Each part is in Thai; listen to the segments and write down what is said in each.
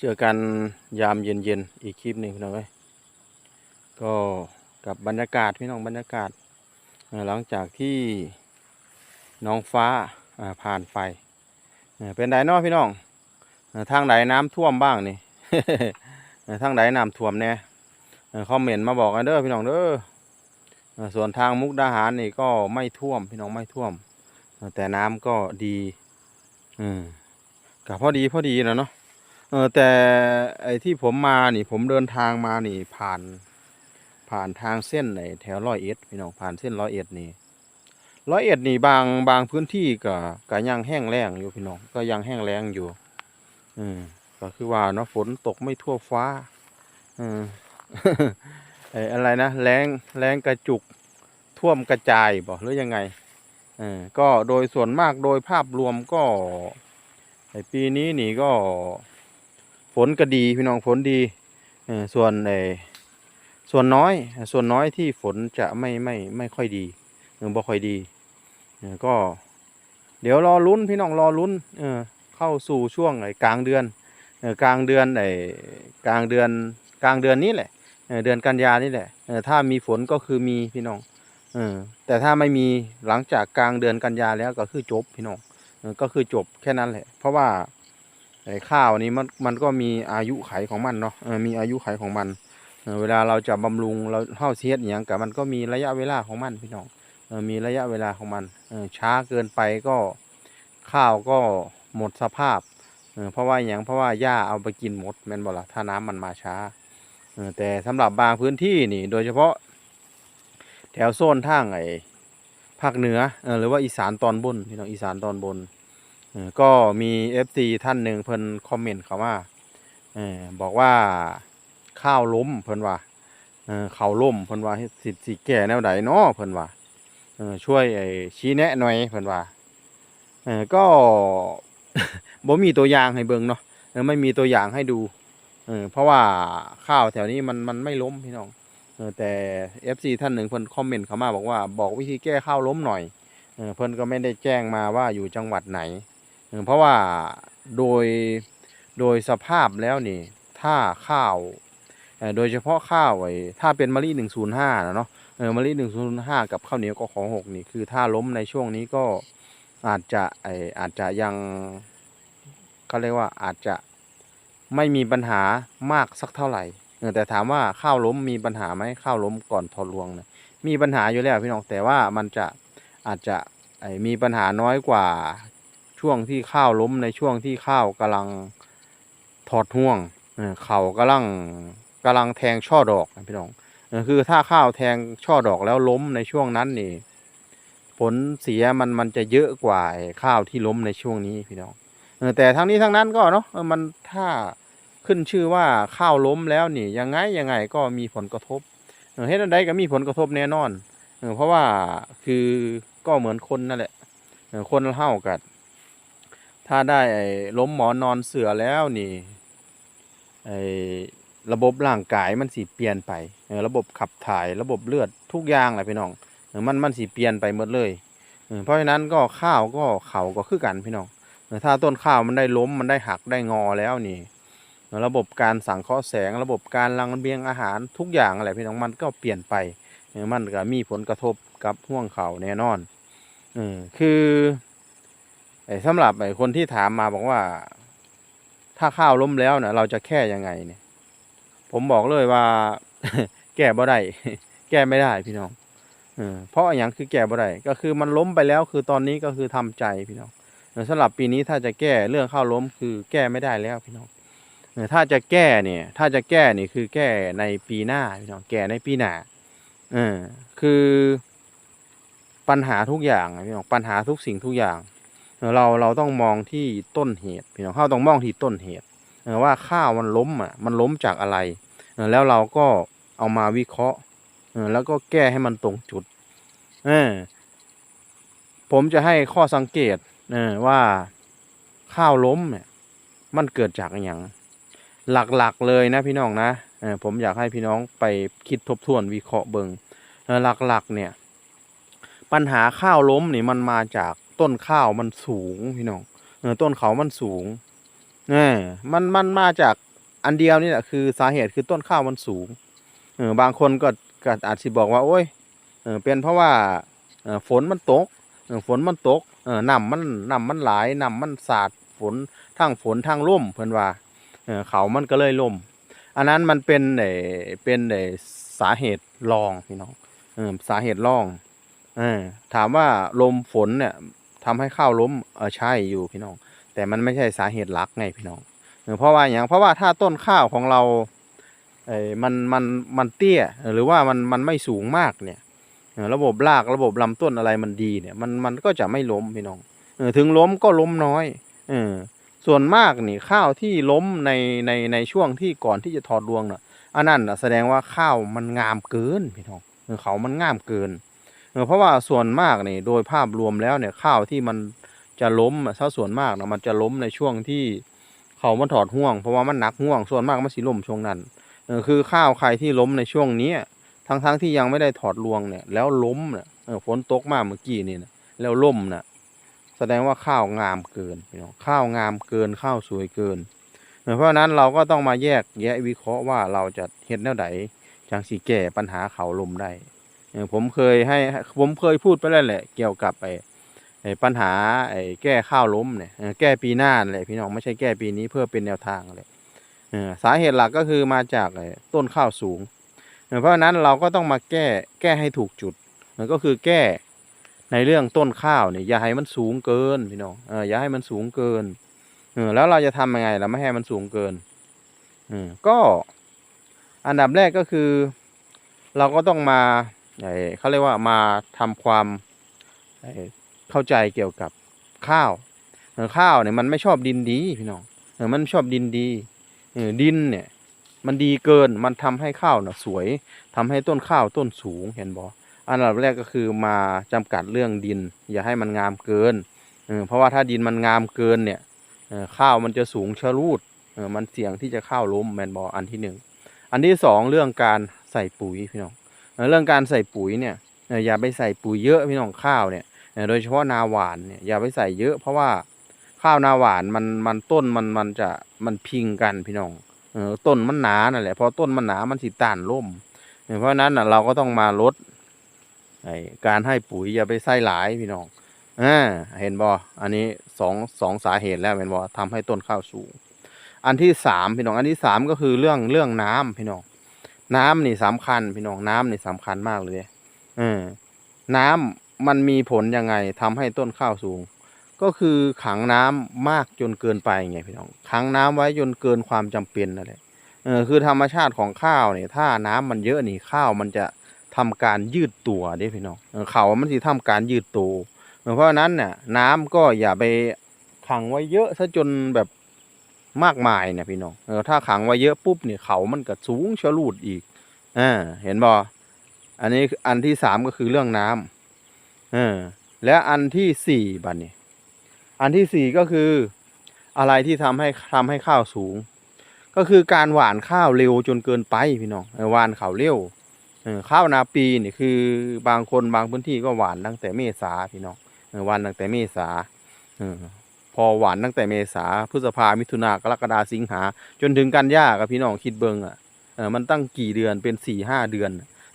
เจอกันยามเย็นๆอีกคลิปหนึ่งพี่น้องเอ้ยก็กับบรรยากาศพี่น้องบรรยากาศ หลังจากที่น้องฟ้าผ่านไปเป็นไดนาะพี่น้องทางไหนน้ำท่วมบ้างนี่ทางไหนน้ำท่วมแน่อ่าคอมเมนต์มาบอกกันเด้อพี่น้องเด้อส่วนทางมุกดาหารนี่ก็ไม่ท่วมพี่น้องไม่ท่วม แต่น้ำก็ดีอืมกับพอดีพอดีนะเนาะ เออแต่ไอ้ที่ผมมานี่ ผมเดินทางมานี่ ผ่าน ผ่านทางเส้นไหนแถวร้อยเอ็ดพี่น้องผ่านเส้นร้อยเอ็ดนี่ร้อยเอ็ดนี่บางบางพื้นที่ก็ก็ยังแห้งแล้งอยู่พี่น้องก็ยังแห้งแล้งอยู่ อืมก็คือว่าเนาะฝนตกไม่ทั่วฟ้าอืมไอ้อะไรนะแรงแรงกระจุกท่วมกระจายบ่หรือยังไงเออก็โดยส่วนมากโดยภาพรวมก็ไอ้ปีนี้นี่ก็ ฝนก็ดีพี่น้องฝนดีส่วนไอ้ส่วนน้อย ส่วนน้อยที่ฝนจะไม่ไม่ไม่ค่อยดีเออบ่ค่อยดีก็ เดี๋ยวรอลุ้นพี่น้องรอลุ้นเออเข้าสู่ช่วงไอ้กลางเดือนกลางเดือนไอ้กลางเดือนกลางเดือนนี้แหละเดือนกันยานี่แหละถ้ามีฝนก็คือมีพี่น้องเออแต่ถ้าไม่มีหลังจากกลางเดือนกันยาแล้วก็คือจบพี่น้องก็คือจบแค่นั้นแหละ เพราะว่า ไอ้ข้าวนี้มันมันก็มีอายุไขของมันเนาะมีอายุไขของมัน เวลาเราจะบำรุงเราเท่าเสียดอย่างกับมันก็มีระยะเวลาของมันพี่น้องมีระยะเวลาของมันช้าเกินไปก็ข้าวก็หมดสภาพเพราะว่าอย่างเพราะว่าหญ้าเอาไปกินหมดแม่นบ่ละถ้าน้ำมันมาช้าแต่สำหรับบางพื้นที่นี่โดยเฉพาะ แถวโซนทางไอ้ภาคเหนือหรือว่าอีสานตอนบนพี่น้องอีสานตอนบน ก็มี FC ท่านหนึ่งเพิ่นคอมเมนต์เขาว่าเออบอกว่าข้าวล้มเพิ่นว่าเออข้าล้มเพิ่นว่าสิสิแก่แนวใดเนาะเพิ่นว่าเออช่วยชี้แนะหน่อยเพิ่นว่าเออก็บ่มีตัวอย่างให้เบิ่งเนาะไม่มีตัวอย่างให้ดูเออเพราะว่าข้าวแถวนี้มันมันไม่ล้มพี่น้องเออแต่ FC ท่านหนึ่งเพิ่นคอมเมนต์เข้ามาบอกว่าบอกวิธีแก้ข้าวล้มหน่อยเพิ่นก็ไม่ได้แจ้งมาว่าอยู่จังหวัดไหน เออเพราะว่าโดยโดยสภาพแล้วนี่ถ้าข้าวโดยเฉพาะข้าวไอ้ถ้าเป็นมะลิหนึ่งศูนย์ห้านะเนาะเออมะลิหนึ่งศูนย์ห้ากับข้าวเหนียวก็ของหกนี่คือถ้าล้มในช่วงนี้ก็อาจจะไออาจจะยังเขาเรียกว่าอาจจะไม่มีปัญหามากสักเท่าไหร่แต่ถามว่าข้าวล้มมีปัญหาไหมข้าวล้มก่อนทอรวงนี่ยมีปัญหาอยู่แล้วพี่น้องแต่ว่ามันจะอาจจะมีปัญหาน้อยกว่า ช่วงที่ข้าวล้มในช่วงที่ข้าวกำลังถอดห่วงเออเขากำลังกำลังแทงช่อดอกพี่น้องคือถ้าข้าวแทงช่อดอกแล้วล้มในช่วงนั้นนี่ ผลเสียมันมันจะเยอะกว่าข้าวที่ล้มในช่วงนี้พี่น้องแต่ทั้งนี้ทั้งนั้นก็เนาะมันถ้าขึ้นชื่อว่าข้าวล้มแล้วนี่ยังไงยังไงก็มีผลกระทบเฮ็ดอันใดก็มีผลกระทบแน่นอนเพราะว่าคือก็เหมือนคนนั่นแหละคนเฮากัน ถ้าได้ไอ้ล้มหมอนนอนเสือแล้วนี่ไอ้ระบบร่างกายมันสิเปลี่ยนไประบบขับถ่ายระบบเลือดทุกอย่างแหละพี่น้องมันมันสิเปลี่ยนไปหมดเลยเพราะฉะนั้นก็ข้าวก็เขาก็คือกันพี่น้องถ้าต้นข้าวมันได้ล้มมันได้หักได้งอแล้วนี่ ระบบการสังเคราะห์แสง ระบบการรังเบียงอาหารทุกอย่างแหละพี่น้องมันก็เปลี่ยนไปมันก็มีผลกระทบกับห่วงเขาแน่นอนอคือ ไอ้สำหรับไอ้คนที่ถามมาบอกว่า ถ้าข้าวล้มแล้วเนี่ยเราจะแก้ยังไงเนี่ย ผมบอกเลยว่า แก้บ่ได้แก้ไม่ได้พี่น้องเอเพราะอย่างคือแก้บ่ได้ก็คือมันล้มไปแล้ว คือตอนนี้ก็คือทำใจพี่น้องสำหรับปีนี้ถ้าจะแก้เรื่องข้าวล้มคือแก้ไม่ได้แล้วพี่น้องอถ้าจะแก้เนี่ย ถ้าจะแก้นี่คือแก้ในปีหน้าพี่น้องแก้ในปีหน้าเออคือปัญหาทุกอย่างพี่น้องปัญหาทุกสิ่งทุกอย่าง เราเราต้องมองที่ต้นเหตุพี่น้องเราต้องมองที่ต้นเหตุว่าข้าวมันล้มอะมันล้มจากอะไร แล้วเราก็เอามาวิเคราะห์แล้วก็แก้ให้มันตรงจุดเออผมจะให้ข้อสังเกตเออว่าข้าวล้มเนี่ยมันเกิดจากอย่างหลักๆเลยนะพี่น้องนะเออผมอยากให้พี่น้องไปคิดทบทวนวิเคราะห์เบิงเอ่อหลักๆเนี่ย ปัญหาข้าวล้มนี่มันมาจาก ต้นข้าวมันสูงพี่น้องเออต้นเขามันสูงเออมันมันมาจากอันเดียวนี่แหละคือสาเหตุคือต้นข้าวมันสูงเออบางคนก็ก็อาจจะบอกว่าโอ้ยเออเป็นเพราะว่าเออฝนมันตกเออฝนมันตกเออน้ำมันน้ำมันหลายน้ำมันสาดฝนทั้งฝนทั้งล่มเพิ่อนว่าเออเขามันก็เลยล่ม อันนั้นมันเป็นเออเป็นเออสาเหตุรองพี่น้องเออสาเหตุรองเออถามว่าลมฝนเนี่ย ทำให้ข้าวล้มเออใช่อยู่พี่น้อง แต่มันไม่ใช่สาเหตุหลักไงพี่น้องเออเพราะว่าอย่างเพราะว่าถ้าต้นข้าวของเราเออมันมันมันเตี้ยหรือว่ามันมันไม่สูงมากเนี่ยเออระบบรากระบบลำต้นอะไรมันดีเนี่ย มันมันก็จะไม่ล้มพี่น้องเออถึงล้มก็ล้มน้อยเออส่วนมากนี่ข้าวที่ล้มในในในช่วงที่ก่อนที่จะถอดรวงเน่ะอันนั้นแสดงว่าข้าวมันงามเกินพี่น้องเออเขามันงามเกิน เออเพราะว่าส่วนมากนี่โดยภาพรวมแล้วเนี่ยข้าวที่มันจะล้มอะถ้าส่วนมากนะมันจะล้มในช่วงที่เขามันถอดห่วง เพราะว่ามันหนักห่วงส่วนมากมันสิล้มช่วงนั้นเออคือข้าวใครที่ล้มในช่วงนี้ทั้งทั้งที่ยังไม่ได้ถอดรวงเนี่ยแล้วล้มเนี่ยฝนตกมากเมื่อกี้นี่นะแล้วล้มนะแสดงว่าข้าวงามเกินพี่น้องข้าวงามเกินข้าวสวยเกินเออเพราะฉะนั้นเราก็ต้องมาแยกแยะวิเคราะห์ว่าเราจะเฮ็ดแนวใดจังสิแก้ปัญหาเขาลมได้ ผมเคยให้ผมเคยพูดไปแล้วแหละ เกี่ยวกับไอ้ไอ้ปัญหาไอ้แก้ข้าวล้มเนี่ยแก้ปีหน้านั่นแหละพี่น้องไม่ใช่แก้ปีนี้เพื่อเป็นแนวทางเลยสาเหตุหลักก็คือมาจากไอ้ต้นข้าวสูง เพราะฉะนั้นเราก็ต้องมาแก้แก้ให้ถูกจุดก็คือแก้ในเรื่องต้นข้าวเนี่ยอย่าให้มันสูงเกินพี่น้องอย่าให้มันสูงเกินอแล้วเราจะทำยังไงเราไม่ให้มันสูงเกินออก็อันดับแรกก็คือ เราก็ต้องมา เขาเรียกว่ามาทำความเข้าใจเกี่ยวกับข้าวเออข้าวเนี่ยมันไม่ชอบดินดีพี่น้องเออมันชอบดินดีดินเนี่ย มันดีเกินมันทำให้ข้าวน่ะสวยทำให้ต้นข้าวต้นสูงเห็นบ่อันดับแรกก็คือมาจำกัดเรื่องดิน อย่าให้มันงามเกินเออเพราะว่าถ้าดินมันงามเกินเนี่ยข้าวมันจะสูงชะลูดมันเสี่ยงที่จะข้าวล้มแมนบออันที่หนึ่งอันที่สองเรื่องการใส่ปุ๋ยพี่น้อง เรื่องการใส่ปุ๋ยเนี่ยอย่าไปใส่ปุ๋ยเยอะพี่น้องข้าวเนี่ยโดยเฉพาะนาหวานเนี่ยอย่าไปใส่เยอะเพราะว่าข้าวนาหวานมันมันต้นมันมันจะมันพิงกันพี่น้องเออต้นมันหนานั่นแหละพอต้นมันหนามันสิต้านร่ม เพราะนั้นเราก็ต้องมาลดไอการให้ปุ๋ยอย่าไปใส่หลายพี่น้องอ่าเห็นบ่อันนี้สองสองสาเหตุแล้วเห็นบ่ทำให้ต้นข้าวสูง อันที่สามพี่น้องอันที่สามก็คือเรื่องเรื่องน้ำพี่น้อง น้ำนี่สำคัญพี่น้องน้ำนี่สำคัญมากเลยเออน้ำมันมีผลยังไงทำให้ต้นข้าวสูง ก็คือขังน้ำมากจนเกินไปไงพี่น้องขังน้ำไว้จนเกินความจำเป็นนั่นแหละเออคือธรรมชาติของข้าวเนี่ย ถ้าน้ำมันเยอะนี่ข้าวมันจะทำการยืดตัวเด้พี่น้องเออเขามันสิทำการยืดตัวเพราะฉะนั้นเนี่ยน้ำก็อย่าไปขังไว้เยอะซะจนแบบ มากมายเนี่ยพี่น้องเออถ้าขังไว้เยอะปุ๊บเนี่ยเขามันก็สูงชะลูดอีกอ่าเห็นบ่อันนี้อันที่สามก็คือเรื่องน้ำเออและอันที่สี่บัดนี้อันที่สี่ก็คืออะไรที่ทำให้ทำให้ข้าวสูง ก็คือการหว่านข้าวเร็วจนเกินไปพี่น้องหว่านข้าวเร็วเออข้าวนาปีนี่คือบางคนบางพื้นที่ก็หว่านตั้งแต่เมษาพี่น้องหว่านตั้งแต่เมษาเออ พอหวานตั้งแต่เมษาพฤษภามิถุนากรกฎาสิงหา จนถึงกันยากับพี่น้องคิดเบิงอะเออมันตั้งกี่เดือนเป็นสี่ห้าเดือน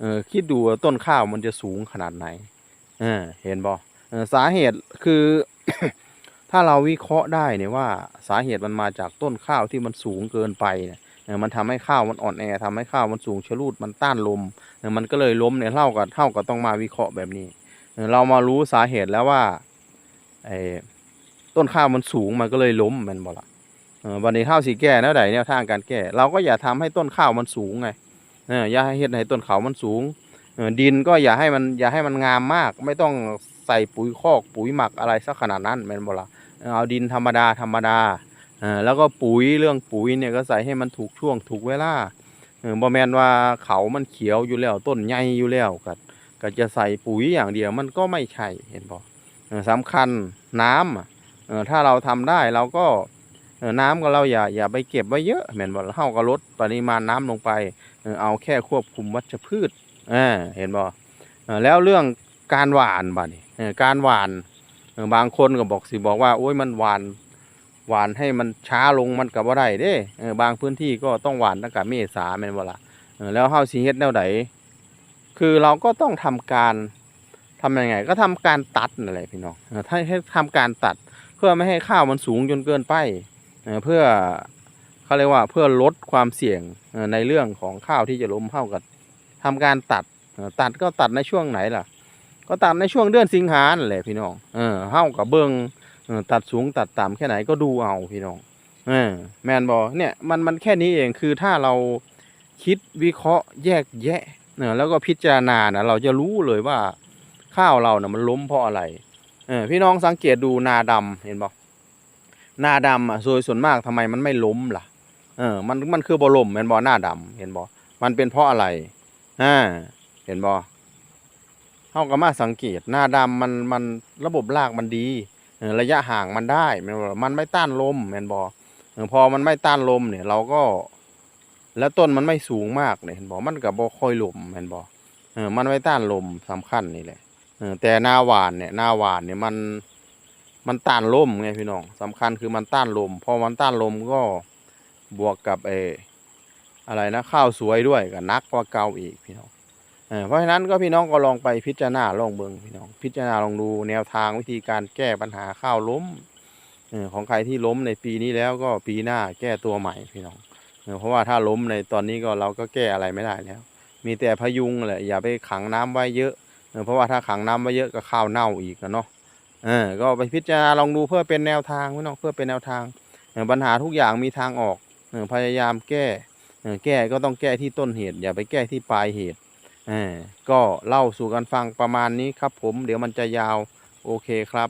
เออคิดดูต้นข้าวมันจะสูงขนาดไหนเออเห็นบ่เออสาเหตุคือ ถ้าเราวิเคราะห์ได้เนี่ยว่าสาเหตุมันมาจากต้นข้าวที่มันสูงเกินไปเนี่ยมันทำให้ข้าวมันอ่อนแอทำให้ข้าวมันสูงชะลูดมันต้านลมเออมันก็เลยล้มเนี่ยเท่ากับเท่ากับต้องมาวิเคราะห์แบบนี้ เรามารู้สาเหตุแล้วว่าไอ ต้นข้าวมันสูงมันก็เลยล้มแมันบ่ละวันนี้ข้าวสีแก่แนวใดแนวทางการแก้เราก็อย่าทำให้ต้นข้าวมันสูงไงอย่าให้เฮ็ดให้ต้นเขามันสูงดินก็อย่าให้มันอย่าให้มันงามมาก ไม่ต้องใส่ปุ๋ยคอกปุ๋ยหมักอะไรสักขนาดนั้นแมนบ่ล่ะเอาดินธรรมดาธรรมดาอแล้วก็ปุ๋ยเรื่องปุ๋ยเนี่ยก็ใส่ให้มันถูกช่วงถูกเวลาเออบ่แมนว่าเขามันเขียวอยู่แล้วต้นใหญ่อยู่แล้วก็ก็จะใส่ปุ๋ยอย่างเดียวมันก็ไม่ใช่เห็นบออสำคัญน้ำ ถ้าเราทำได้เราก็น้ำก็เราอย่าอย่าไปเก็บไว้เยอะแม่นบ่เฮาก็ลดปริมาณน้ำลงไปเออเอาแค่ควบคุมวัชพืชอ่าเห็นบ่แล้วเรื่องการหวานบัดนี้เอ่อการหวานบางคนก็บอกสิบอกว่าโอ้ยมันหวานหวานให้มันช้าลงมันก็บ่ได้เด้บางพื้นที่ก็ต้องหวานตั้งแต่เมษาแม่นบล่ะเออแล้วเฮาสิเฮ็ดแนวใดคือเราก็ต้องทำการทำยังไง ก็ทำการตัดนั่นแหละพี่น้องถ้าให้ทำการตัด พื่อไม่ให้ข้าวมันสูงจนเกินไปเพื่อเขาเรียกว่าเพื่อลดความเสี่ยงในเรื่องของข้าวที่จะล้มเท่ากับทำการตัดตัดก็ตัดในช่วงไหนล่ะ ก็ตัดในช่วงเดือนสิงหานั่นแหละพี่น้องเออเฮากับเบิงเออตัดสูงตัดต่ำแค่ไหนก็ดูเอาพี่น้องเออแมนบอเนี่ยมันมันแค่นี้เองคือถ้าเราคิดวิเคราะห์แยกแยะเออแล้วก็พิจารณานะเราจะรู้เลยว่าข้าวเราเนะ่ะมันล้มเพราะอะไร ออพี่น้องสังเกตดูนาดำเห็นบ่นาดำอะโดยส่วนมากทำไมมันไม่ล้มล่ะ เออ มันมันคือบ่ล้มเห็นบ่หน้าดำเห็นบ่มันเป็นเพราะอะไรอ่าเห็นบ่เฮาก็มาสังเกตหน้าดำมันมันระบบรากมันดีอระยะห่างมันได้แม่นบ่มันไม่ต้านลมแม่นบอพอมันไม่ต้านลมเนี่ย เราก็ แล้วต้นมันไม่สูงมากเนี่ยเห็นบ่มันก็บ่ค่อยล้มแม่นบ่เออมันไม่ต้านลมสำคัญนี่แหละ แต่หน้าหวานเนี่ยหน้าหวานเนี่ยมันมันต้านลมไงพี่น้องสำคัญคือมันต้านลมพอมันต้านลมก็บวกกับเออะไรนะข้าวสวยด้วยก็นักกว่าเก่าอีกพี่น้องเอเพราะฉะนั้นก็พี่น้องก็ลองไปพิจารณาลองเบิ่งพี่น้องพิจารณาลองดูแนวทางวิธีการแก้ปัญหาข้าวล้มอของใครที่ล้มในปีนี้แล้วก็ปีหน้าแก้ตัวใหม่พี่น้องเพราะว่าถ้าล้มในตอนนี้ก็เราก็แก้อะไรไม่ได้แล้ว มีแต่พยุงแหละอย่าไปขังน้ำไว้เยอะ เพราะว่าถ้าขังน้ำไว้เยอะก็ข้าวเน่าอีกนะเนาะเออก็ไปพิจารณาลองดูเพื่อเป็นแนวทางพี่น้องเพื่อเป็นแนวทางเออปัญหาทุกอย่างมีทางออกอพยายามแก้แก้ก็ต้องแก้ที่ต้นเหตุ อย่าไปแก้ที่ปลายเหตุออก็เล่าสู่กันฟังประมาณนี้ครับผม เดี๋ยวมันจะยาวโอเคครับ